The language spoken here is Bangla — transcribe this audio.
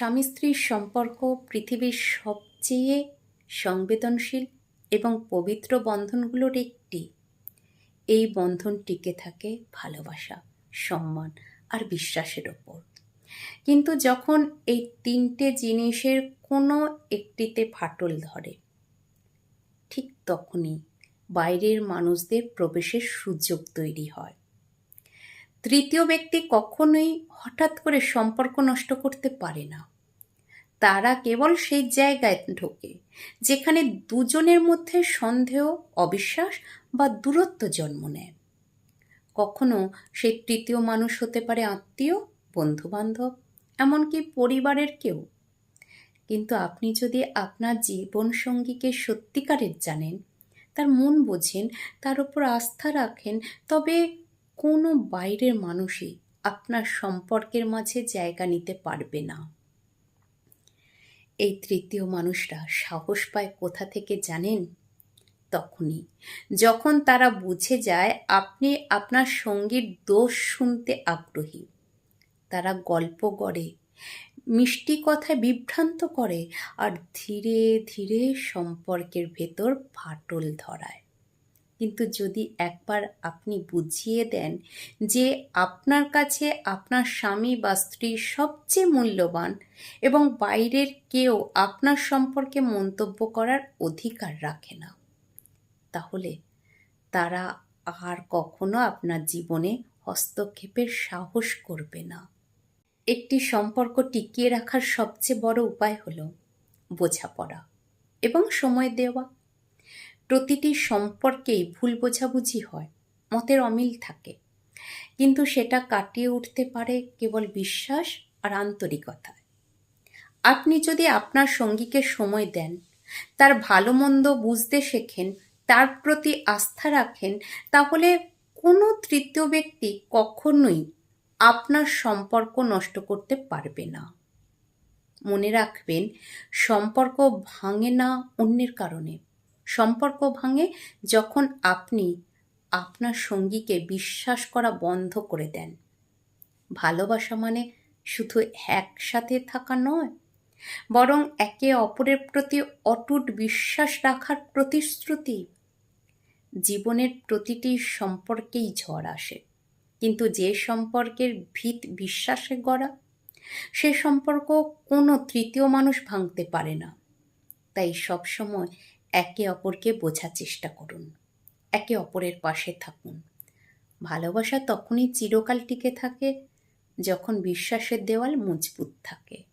স্বামী স্ত্রীর সম্পর্ক পৃথিবীর সবচেয়ে সংবেদনশীল এবং পবিত্র বন্ধনগুলোর একটি। এই বন্ধন টিকে থাকে ভালোবাসা, সম্মান আর বিশ্বাসের ওপর। কিন্তু যখন এই তিনটে জিনিসের কোনো একটিতে ফাটল ধরে, ঠিক তখনই বাইরের মানুষদের প্রবেশের সুযোগ তৈরি হয়। তৃতীয় ব্যক্তি কখনোই হঠাৎ করে সম্পর্ক নষ্ট করতে পারে না। তারা কেবল সেই জায়গায় ঢোকে, যেখানে দুজনের মধ্যে সন্দেহ, অবিশ্বাস বা দূরত্ব জন্ম নেয়। কখনো সেই তৃতীয় মানুষ হতে পারে আত্মীয়, বন্ধুবান্ধব, এমনকি পরিবারের কেউ। কিন্তু আপনি যদি আপনার জীবনসঙ্গীকে সত্যিকারের জানেন, তার মন বোঝেন, তার উপর আস্থা রাখেন, তবে কোনো বাইরের মানুষই আপনার সম্পর্কের মাঝে জায়গা নিতে পারবে না। এই তৃতীয় মানুষরা সাহস পায় কোথা থেকে জানেন? তখনই। যখন তারা বুঝে যায় আপনি আপনার সঙ্গীর দোষ শুনতে আগ্রহী। তারা গল্প গড়ে, মিষ্টি কথায় বিভ্রান্ত করে আর ধীরে ধীরে সম্পর্কের ভেতর ফাটল ধরায়। কিন্তু যদি একবার আপনি বুঝিয়ে দেন যে আপনার কাছে আপনার স্বামী বা স্ত্রী সবচেয়ে মূল্যবান এবং বাইরের কেউ আপনার সম্পর্কে মন্তব্য করার অধিকার রাখে না, তাহলে তারা আর কখনো আপনার জীবনে হস্তক্ষেপের সাহস করবে না। একটি সম্পর্ক টিকিয়ে রাখার সবচেয়ে বড় উপায় হলো বোঝাপড়া এবং সময় দেওয়া। প্রতিটি সম্পর্কেই ভুল বোঝাবুঝি হয়, মতের অমিল থাকে। কিন্তু সেটা কাটিয়ে উঠতে পারে কেবল বিশ্বাস আর আন্তরিকতায়। আপনি যদি আপনার সঙ্গীকে সময় দেন, তার ভালো মন্দ বুঝতে শেখেন, তার প্রতি আস্থা রাখেন, তাহলে কোনো তৃতীয় ব্যক্তি কখনোই আপনার সম্পর্ক নষ্ট করতে পারবে না। মনে রাখবেন, সম্পর্ক ভাঙে না অন্যের কারণে। সম্পর্ক ভাঙে যখন আপনি আপনার সঙ্গীকে বিশ্বাস করা বন্ধ করে দেন। ভালোবাসা মানে শুধু একসাথে থাকা নয়, বরং একে অপরের প্রতি অটুট বিশ্বাস রাখার প্রতিশ্রুতি। জীবনের প্রতিটি সম্পর্কেই ঝড় আসে, কিন্তু যে সম্পর্কের ভিত বিশ্বাসে গড়া, সে সম্পর্ক কোনো তৃতীয় মানুষ ভাঙতে পারে না। তাই সবসময় একে অপরকে বোঝার চেষ্টা করুন। একে অপরের পাশে থাকুন। ভালোবাসা তখনই চিরকাল টিকে থাকে যখন বিশ্বাসের দেওয়াল মজবুত থাকে।